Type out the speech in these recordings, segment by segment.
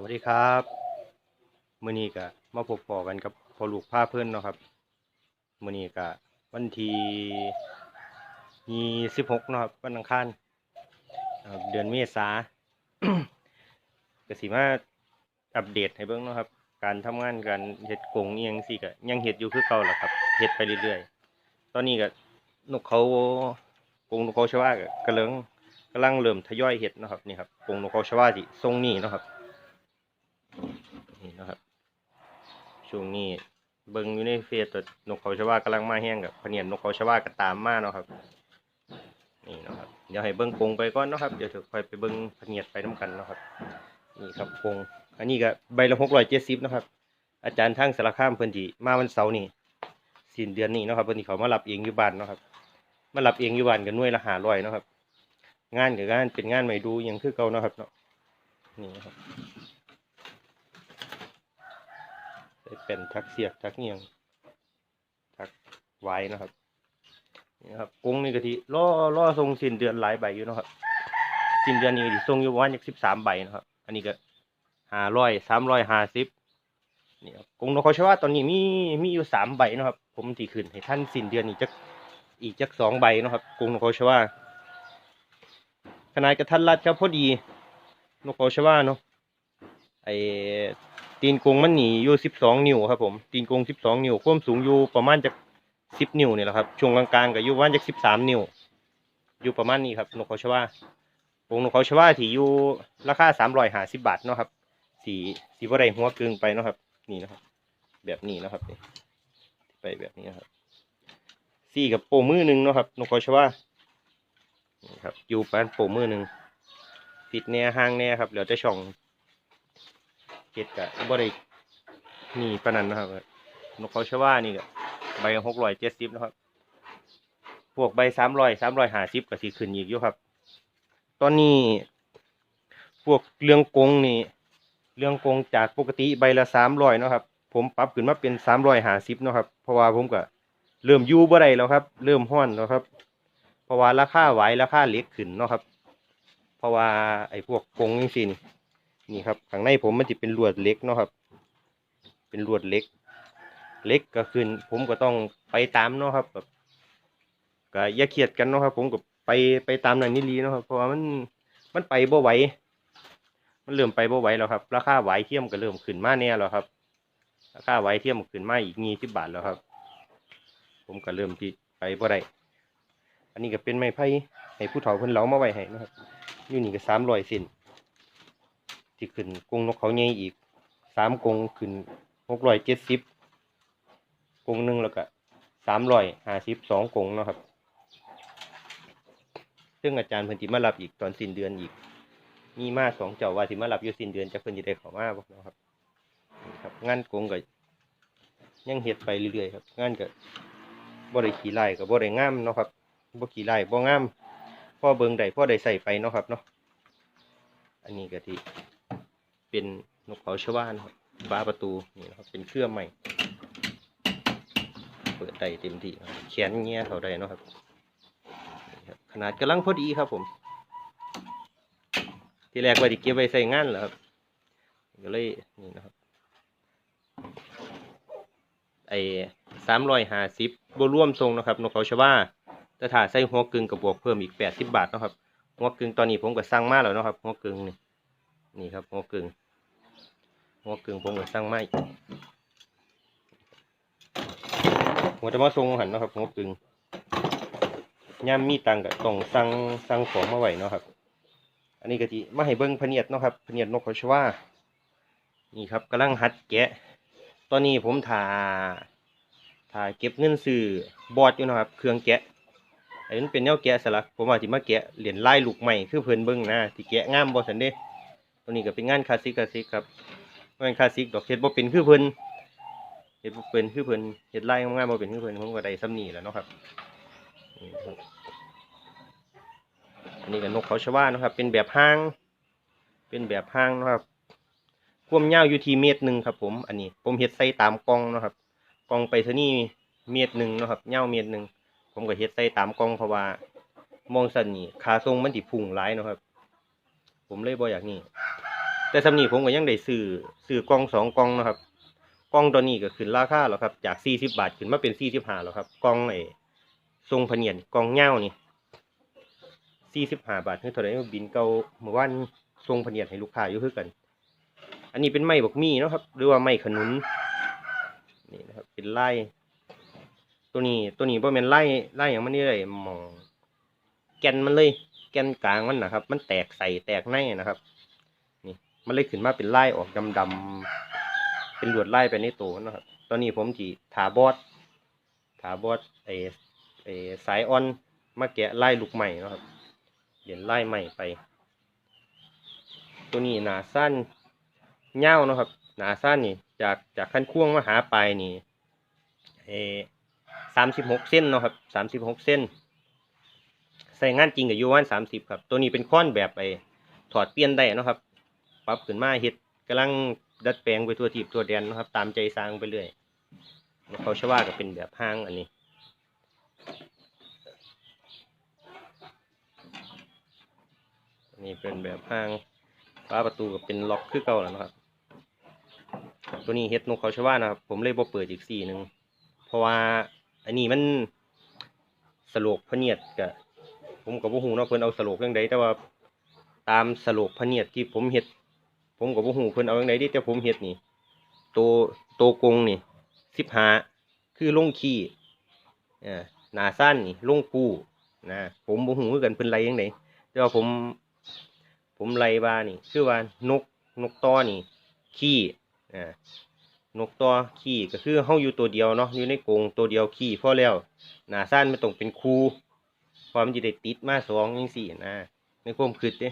สวัสดีครับมื้อนี้ก็มาพบปอกันกับพอลูกพาเพิ่อนเนาะครับมื้อนี้ก็วันที่ยี่สิบหกเนาะครับวันอังคารเดือนเมษาก็สิมาอัปเดตให้เบิ่งเนาะครับ การทำงานการเฮ็ดกรงอียังสิก็ยังเฮ็ดอยู่คือเก่าแหละครับเฮ็ดไปเรื่อยๆ ตอนนี้ก็นกเขากงนกเขาชวาก็กำลังกำลังเริ่มทยอยเฮ็ดเนาะครับนี่ครับกงนกเขาชวาสิทรงนี้เนาะครับ นี่นะครับ ช่วงนี้เบิ่งอยู่ในเฟซตัวนกเขาชวากำลังมาแห้งกับพเนียนนกเขาชวาก็ตามมาเนาะครับนี่นะครับเดี๋ยวให้เบิ่งกงไปก่อนเนาะครับเดี๋ยวถึงค่อยไปเบิ่งพเนียดไปน้กันเนาะครับนี่ครับกงอันนี้ก็ใบละหกร้อยเจ็ดสิบนะครับ อาจารย์ทั้งสารคามเพิ่อนที่มาวันเสาร์นี่สิ้นเดือนนี้เนาะครับเพิ่นที่เขามารับเองอยู่บ้านเนาะครับ มารับเองอยู่บ้านกันน่วยละหาร้อยเนาะครับ งานกับงานเป็นงานไม่ดูยังคือเก่าเนาะครับเนาะนี่นะครับ เป็นทักเสียกทักเงียงทักไว้นะครับนี่ครับกรงนี่กะทิล่อล่อทรงสิ้นเดือนหลายใบอยู่นะครับสิ้นเดือนนี้กะทิทรงอยู่ประมาณสิบสามใบนะครับ อันนี้ก็ห้าร้อยสามร้อยห้าสิบนี่ครับกรงนกเขาชวาตอนนี้มีมีอยู่สามใบนะครับ ผมตีขึ้นให้ท่านสิ้นเดือนอีกจักอีกจักสองใบนะครับกรงนกเขาชวาขนาดกระทันรัดครับพอดีนกเขาชวาเนาะไอ ตีนกงมันหนีอยู่สิบสองนิ้วครับผมตีนกงสิบสองนิ้วความสูงอยู่ประมาณจากสิบนิ้วนี่แหละครับช่วงกลางๆก็อยู่ประมาณจากสิบสามนิ้ว อยู่ประมาณนี้ครับนกเขาชวากรงนกเขาชวาที่อยู่ราคาสามร้อยห้าสิบบาทเนาะครับสีสีบ่ได้หัวกึ่งไปเนาะครับ นี่นะครับ แบบนี้นะครับนี่ไปแบบนี้นะครับสี่กับโปมือหนึ่งเนาะครับนกเขาชวานี่ครับอยู่ประมาณโปมือหนึ่งปิดแน่ห้างแน่ครับเหลือแต่ช่อง ก็ดกะบ่ได้นี่ปนนั้นนะครับ นกเขาชว่านี่ก็ใบหกร้อยเจ็ดสิบนะครับ พวกใบสามร้อยสามร้อยห้าสิบก็สิขึ้นอีกอยู่ครับ ตอนนี้ พวกเรื่องกงนี่ เรื่องกงจากปกติใบละสามร้อยนะครับ ผมปรับขึ้นมาเป็นสามร้อยห้าสิบนะครับ เพราะว่าผมก็เริ่มยู่บ่ได้แล้วครับ เริ่มห้อนแล้วครับ เพราะว่าราคาไหวราคาเหล็กขึ้นเนาะครับ เพราะว่าไอ้พวกกงนี่สิ นี่ครับข้างในผมมันจะเป็นลวดเล็กเนาะครับ เป็นลวดเล็ก เล็กก็ขึ้น ผมก็ต้องไปตามเนาะครับแบบก็อย่าเครียดกันเนาะครับ ผมก็ไปไปตามนั่นนี่ลีเนาะครับเพราะว่ามันมันไปบ่ไหวมันเริ่มไปบ่ไหวแล้วครับ ราคาไหวเทียมก็เริ่มขึ้นมาแน่แล้วครับ ราคาไหวเทียมขึ้นมาอีกยี่สิบบาทแล้วครับ ผมก็เริ่มที่ไปบ่ได้อันนี้ก็เป็นไม้ไผ่ให้ผู้เฒ่าเพิ่นเหลามาไว้ให้นะครับอยู่นี่ก็สามร้อยเซน ที่ขึ้นกงนกเขาใหญ่อีกสามกงขึ้นหกร้อยเจ็ดสิบกงหนึ่งแล้วก็สามร้อยห้าสิบสองกงเนาะครับ ซึ่งอาจารย์เพิ่นจิมารับอีกตอนสิ้นเดือนอีก มีมาสองเจ้าว่าสิมารับอยู่สิ้นเดือนจะเพิ่นจะได้เข้ามาบ่เนาะครับนี่ครับงานกงก็ยังเฮ็ดไปเรื่อยๆครับงานก็บ่ได้ขี้ไล่ก็บ่ได้งามเนาะครับบ่ขี้ไล่บ่งามพ่อเบิงได้พ่อได้ใส่ไปเนาะครับเนาะอันนี้ก็ที่ เป็นนกเขาชวานะครับบาประตูนี่นะครับเป็นเครื่องใหม่ เปิดได้เต็มที่แขนเงี้ยเท่าใดนะครับ ขนาดกำลังพอดีครับผม ที่แรกว่าจะเก็บไว้ใส่งานเหรอครับก็เลยนี่นะครับไอ้สามร้อยห้าสิบบรวมทรงนะครับนกเขาชวาแต่ถ้าใส่หัวกึ่งกับบวกเพิ่มอีกแปดสิบบาทนะครับหัวกึ่งตอนนี้ผมก็สั่งมาแล้วนะครับหัวกึ่งนี่นี่ครับหัวกึ่ง หัวกึ่งผมก็สั่งมาอีกหัวจะมาส่งหันนะครับหัวกึ่งย่ามมีตังก็ต้องสั่งสั่งของมาไว้เนาะครับ อันนี้ก็ทีมาให้เบิ้งพเนียดเนาะครับพเนียดนกเขาชว่า นี่ครับกำลังหัดแกะ ตอนนี้ผมถ่าถ่าเก็บเงินซื้อบอดอยู่นะครับ เครื่องแกะอันนี้เป็นแนวแกะสลักผมว่าที่มาแกะเหรียญลายลูกใหม่คือเพิ่นเบิ้งนะที่แกะงามบ่สันเด้ตัวนี้ก็เป็นงานคลาสสิกคลาสสิกครับ งานคลาสสิกดอกเฮ็ดบ่เป็นคือเพิ่นเฮ็ดบ่เป็นคือเพิ่นเฮ็ดลายงามๆบ่เป็นคือเพิ่นผมก็ได้ซ้ำนี้แหล้วเนาะครับนี่ครับอันนี้ก็นกเขาชวาเนาะครับ เป็นแบบห้าง เป็นแบบห้างเนาะครับความยาวอยู่ที่เมตรหนึ่งครับ ผม อันนี้ผมเฮ็ดใส่ตามกล่องเนาะครับกล่องไปเท่านี้เมตรหนึ่งเนาะครับยาวเมตรหนึ่งผมก็เฮ็ดใส่ตามกล่องเพราะว่ามองสันนี่ค่าทรงมันสิพุ่งหลายเนาะครับ ผมเลยบ่อยากนี่ แต่สำนีผมก็ยังได้ซื้อซื้อกล่องสองกล่องนะครับกล่องตัวนี้ก็ขึ้นราคาแล้วครับ จากสี่สิบบาทขึ้นมาเป็นสี่สิบห้าแล้วครับกล่องไอ้ทรงพเนียนกล่องเง่านี่สี่สิบห้าบาทคือเท่าไหร่บินเก่าเมื่อวานทรงพเนียนให้ลูกค้าอยู่คือกัน อันนี้เป็นไม้บักมีนะครับ หรือว่าไม้ขนุนนี่นะครับ เป็นไล่ตัวนี้ตัวนี้บ่แม่นไล่ไล่อย่างมันนี่เลยมอง แกนมันเลย แกนกลางมันนะครับ มันแตกใส่แตกในนะครับ มันเลยขึ้นมาเป็นไล่ออกดำๆเป็นลวดไล่ไปในตัวนะครับ ตอนนี้ผมจีถาบอดถาบอดไอไอสายออนมาแกะไล่ลูกใหม่นะครับเปลี่ยนไล่ใหม่ไป ตัวนี้หนาสั้นเง่านะครับ หนาสั้นนี่จากจากขั้นควงมาหาปลายนี่เอสามสิบหกเส้นนะครับสามสิบหกเส้น ใส่งานจริงกับยูวันสามสิบครับ ตัวนี้เป็นค้อนแบบไอถอดเปลี่ยนได้นะครับ ปรับขึ้นมาเฮ็ดกำลังดัดแปลงไปทั่วทีบทั่วแดนนะครับ ตามใจสร้างไปเรื่อยเขาชว่าก็เป็นแบบห้างอันนี้นนี้เป็นแบบห้างฟ้าประตูก็เป็นล็อกคือเก่าแล้วนะครับ ตัวนี้เฮ็ดนกเขาชว่านะครับผมเลยบ่เปิดอีกสี่หนึ่งเพราะว่าอันนี้มันสโลกพเนียดกับผมกับบ่ฮู้เนาะเพิ่นเอาสโลกจังใดแต่ว่าตามสโลกพเนียดที่ผมเฮ็ด ผมกับบ่ฮู้เพิ่นเอาจังใดเดิแต่ผมเฮ็ดนี่โตโตกงนี่15คือลงขี้อ่อหนาสั้นนี่ลงกู้นะผมบ่ฮู้คือกันเพิ่นไล่จังไดแต่ว่าผม ผมไล่ว่านี่คือว่านกนกต่อนี่ ขี้อ่านกต่อขี้ก็คือเฮาอยู่ตัวเดียวเนาะอยู่ในกรงตัวเดียวขี้พอแล้วหนาสั้นมันต้องเป็นคู่พอมันจะได้ติดมาสองยังสี่นะในความคิดเด้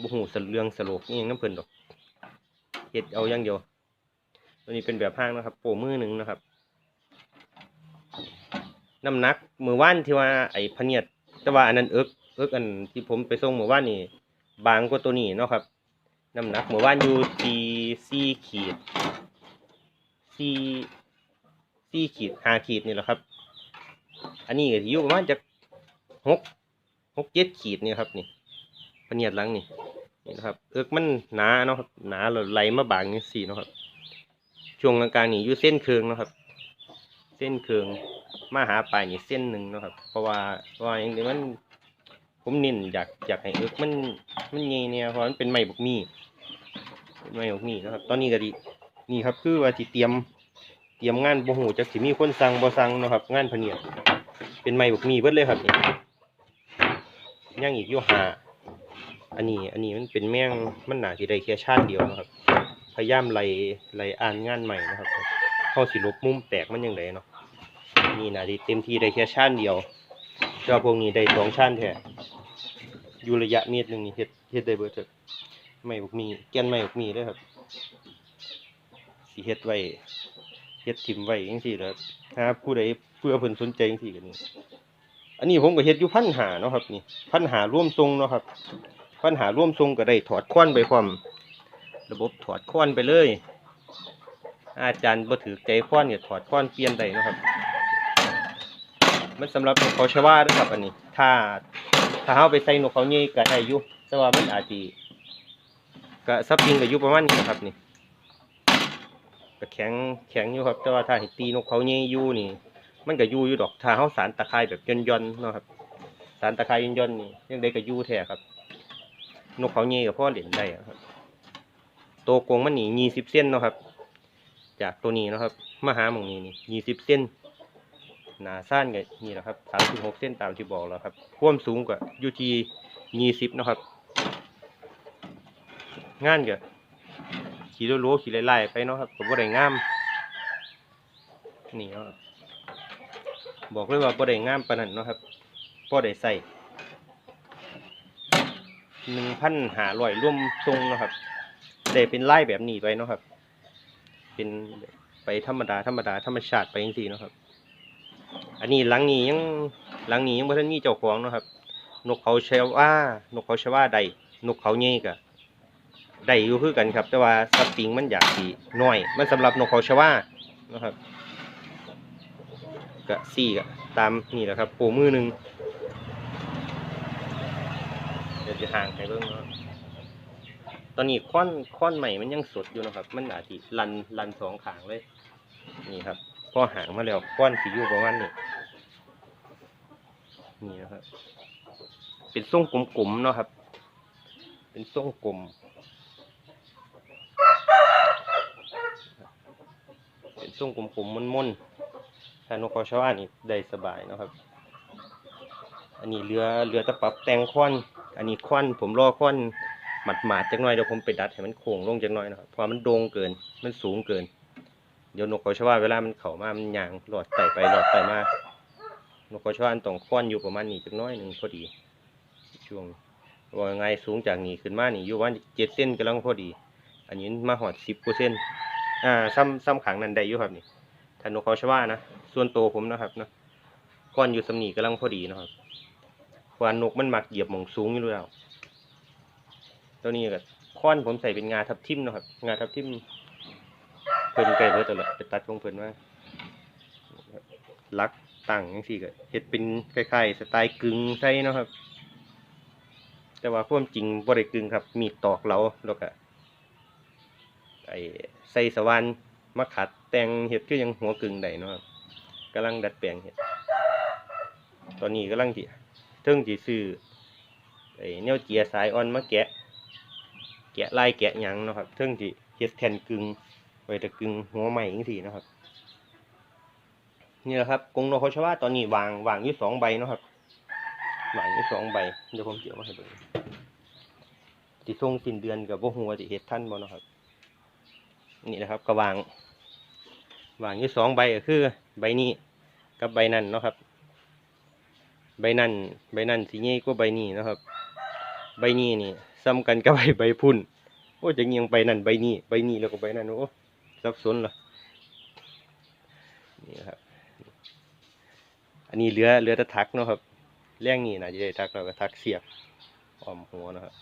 บุหูสเรื่องสโลกนี่ยังน้ำเพิ่นดอกเฮ็ดเอาอย่างเดียวตัวนี้เป็นแบบห้างนะครับ โปมือหนึ่งนะครับน้ำหนักมือว่านที่ว่าไอ้พเนียดแต่ว่าอันนั้นเอิกเอิกอันที่ผมไปส่งมือว่านนี่ บางกว่าตัวนี้เนาะครับน้ำหนักมือว่านอยู่ที่สี่ขีดสี่สี่ขีดห้าขีดนี่แหละครับ อันนี้ก็อยู่ประมาณจะหกหกเจ็ดขีดนี่ครับนี่ พเนียดหลังนี่นี่นะครับเอิกมันหนาเนาะครับหนาแล้วไหลมาบางนี่สี่เนาะครับช่วงกลางๆนี่อยู่เส้นเคืองเนาะครับ เส้นเคืองมาหาปลายนี่เส้นหนึ่งเนาะครับ เพราะว่าเพราะว่าอย่างนี้มัน ผมเน้นอยากอยากให้เอิกมันมันเงยเนี่ยเพราะมันเป็นไม้บกมีไม้บกมีนะครับ ตอนนี้ก็ดีนี่ครับคือว่าที่เตรียมเตรียมงานบ่ฮู้จักสิมีคนสั่งบ่สั่งเนาะครับ งานพเนียดเป็นไม้บกมีเบิดเลยครับนี่ย่างอีกอยู่หา อันนี้อันนี้มันเป็นแมงมันหนาสิได้แค่ชาติเดียวนะครับ พยายามไล่ไล่อ่านงานใหม่นะครับเข้าสิลบมุมแตกมันยังไงเนาะนี่นาดีเต็มที่ได้แค่ชาติเดียวเจ้าพวกนี้ได้สองชาติแท้อยู่ระยะเมตรหนึ่งนี่เฮ็ดเฮ็ดได้เบิดเถอะไม่บกมีแกนไม่บกมีเด้อครับสิเฮ็ดไว้เฮ็ดถิ่มไว้จังซี่แหล้วถ้าผู้ใดเพื่อเพิ่นสนใจจังซี่ก็นี่อันนี้ผมก็เฮ็ดอยู่พันหาเนาะครับ นี่พันหาร่วมทรงเนาะครับ พันหาร่วมทรงก็ได้ถอดค้อนไปพร้อมระบบถอดค้อนไปเลย อาจารย์บ่ถือใจค้อนเนี่ยถอดค้อนเปลี่ยนได้เนาะครับ มันสำหรับนกเขาชว่าเด้อครับอันนี้ ถ้าถ้าเฮาไปใส่นกเขาใหญ่ก็ได้อยู่แต่ว่ามันอาจสิก็ซับยิงก็อยู่ประมาณนี้ครับนี่ก็แข็งแข็งอยู่ครับ แต่ว่าถ้าตีนกเขาใหญ่อยู่นี่ มันก็อยู่อยู่ดอกถ้าเฮาสารตะไคร้แบบย่อนๆเนาะครับสารตะไคร้ย่อนๆนี่ยังได้ก็อยู่แท้ครับ นกเขาใหญ่ก็พอเล่นได้ครับตัวกงมันนี่ยี่สิบเส้นเนาะครับ จากตัวนี้นะครับมาหาหมองนี้นี่ยี่สิบเส้นหนาสั้นก็นี่แหละครับสามสิบหกเส้นตามที่บอกแล้วครับความสูงก็อยู่ที่ยี่สิบนะครับ งานก็ขี่โลๆขี่ไล่ๆไปเนาะครับผมบ่ได้งามนี่เนาะบอกเลยว่าบ่ได้งามปานนั้นเนาะครับพอได้ใส่ หนึ่งพันหาร้อยร่วมทรงนะครับได้เป็นไล่แบบนี้ไปเนาะครับ เป็นไปธรรมดาธรรมดาธรรมชาติไปจริงๆนะครับ อันนี้หลังนี้ยังหลังนี้ยังบ่ทันมีเจ้าของนะครับ นกเขาเชว่า นกเขาเชว่าใดนกเขาเงียก็ได้อยู่คือกันครับ แต่ว่าสปริงมันอยากสีน้อย มันสำหรับนกเขาเชว่านะครับก็สี่ก็ตามนี่แหละครับโปมือหนึ่ง เดี๋ยวจะห่างไปเบิ่งเนาะตอนนี้ค้อนค้อนใหม่มันยังสดอยู่นะครับ มันอาจจะลันลันสองขางเลย นี่ครับพอห่างมาแล้วค้อนสีอยู่ประมาณนี้นี่นะครับ เป็นทรงกลมๆเนาะครับ เป็นทรงกลมเป็นทรงกลมๆมนๆถ้านกกระชวานี่ได้สบายเนาะครับ อันนี้เรือเรือตะปรับแต่งควัน อันนี้ควันผมรอควันหมัดหมาดๆจักหน่อยเดี๋ยวผมไปดัดให้มันโค้งลงจักหน่อยนะครับเพราะมันโด่งเกินมันสูงเกิน เดี๋ยวนกกระชวาเวลามันเข้ามามันย่างหลอดไต่ไปหลอดไต่มานกกระชวาต้องควันอยู่ประมาณนี้จักหน้อยหนึ่งพอดี ช่วงว่าไงสูงจากนี้ขึ้นมานี่อยู่วันเจ็ดเส้นกำลังพอดี อันนี้มาหอดสิบเปอร์เซ็นอ่าซ้ำซ้ำขังนันได้อยู่ครับนี่ถ้านกเขาชว่านะส่วนโตผมนะครับเนาะก้อนอยู่สำนีกำลังพอดีนะครับ ควานนกมันมักเหยียบหมองสูงอยู่แล้วตัวนี้ก็ค้อนผมใส่เป็นงาทับทิมนะครับ งาทับทิมเพิ่นไก่เบิดตลอดไปตัดของเพิ่นว่าลักตั้งจังซี่ก็เฮ็ดเป็นคล้ายๆสไตล์กึ่งใส่เนาะครับ แต่ว่าความจริงบ่ได้กึ่งครับ มีตอกเราแล้วก็ไอ้ใส่สว่านมาขัดแต่งเฮ็ดคือยังหัวกึ่งได้เนาะครับกำลังดัดแปลงเฮ็ด ตอนนี้กำลังสิ เทิงสิซื้อไอ้แนวเจียสายอ่อนมาแกะ แกะลายแกะหยังเนาะครับเทิงสิเฮ็ดแผ่นกึงไว้ตะกึงหัวใหม่จังซี่เนาะครับนี่แหละครับกรงนกเขาชวาตอนนี้วางวางอยู่สองใบเนาะครับหมายอยู่สองใบเดี๋ยวผมเจียวมาให้เบิ่งสิส่งสิ้นเดือนกับบ่ฮู้ว่าสิเฮ็ดทันบ่เนาะครับ นี่นะครับก็วางวางอยู่สองใบก็คือ ใบนี้กับใบนั้นเนาะครับ ใบนั้นใบนั้นสิใหญ่กว่าใบนี้นะครับ ใบนี้นี่ซ้ำกันกับใบใบพุ่นโอ้จะเงียงใบนั้นใบนี้ใบนี้แล้วก็ใบนั้นโอ้สับสนเหรอนี่นครับ อันนี้เรือเรือตะทักเนาะครับแรงนี่นะจะได้ทักเราก็ทักเสียบอ้อมหัวนะครับ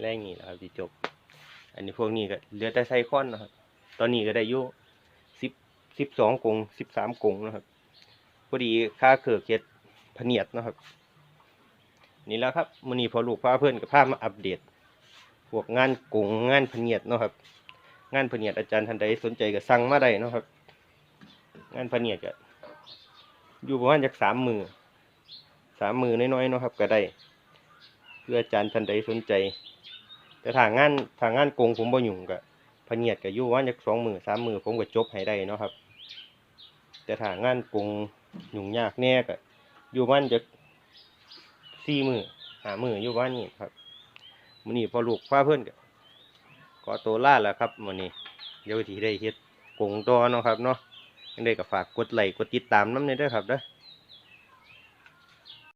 แรงนี่นะครับที่จบ อันนี้พวกนี้ก็เหลือแต่ไซคอนนะครับ ตอนนี้ก็ได้อยู่สิบสิบสองกงสิบสามกงนะครับ พอดีค่าเขือเก็ดพเนียดนะครับ นี่แล้วครับมื้อนี้พอลูกพาเพื่อนกับพามาอัปเดตพวกงานกงงานพเนียดนะครับ งานพเนียดอาจารย์ท่านใดสนใจก็สั่งมาได้นะครับ งานพเนียดก็อยู่ประมาณจากสามมือสามมือน้อยๆนะครับก็ได้เพื่ออาจารย์ท่านใดสนใจ แต่ทางงานทางงานกงผมบ่ยุ่งก็พเนียดก็อยู่ประมาณจากสองมือสามมือผมก็จบให้ได้นะครับ แต่ทางงานกง หยุ่งยากแน่ก็อยู่บ้านจะสี่มือหามืออยู่บ้านนี่ครับมันนี่พอลูกฟ้าเพื่อนก็ขอตัวล่าแล้วครับมันนี้เดี๋ยวทีได้เฮ็ดกงตัวเนาะครับเนาะยังได้ก็ฝากกดไลค์กดติดตามน้ำในเด้อครับเด้อ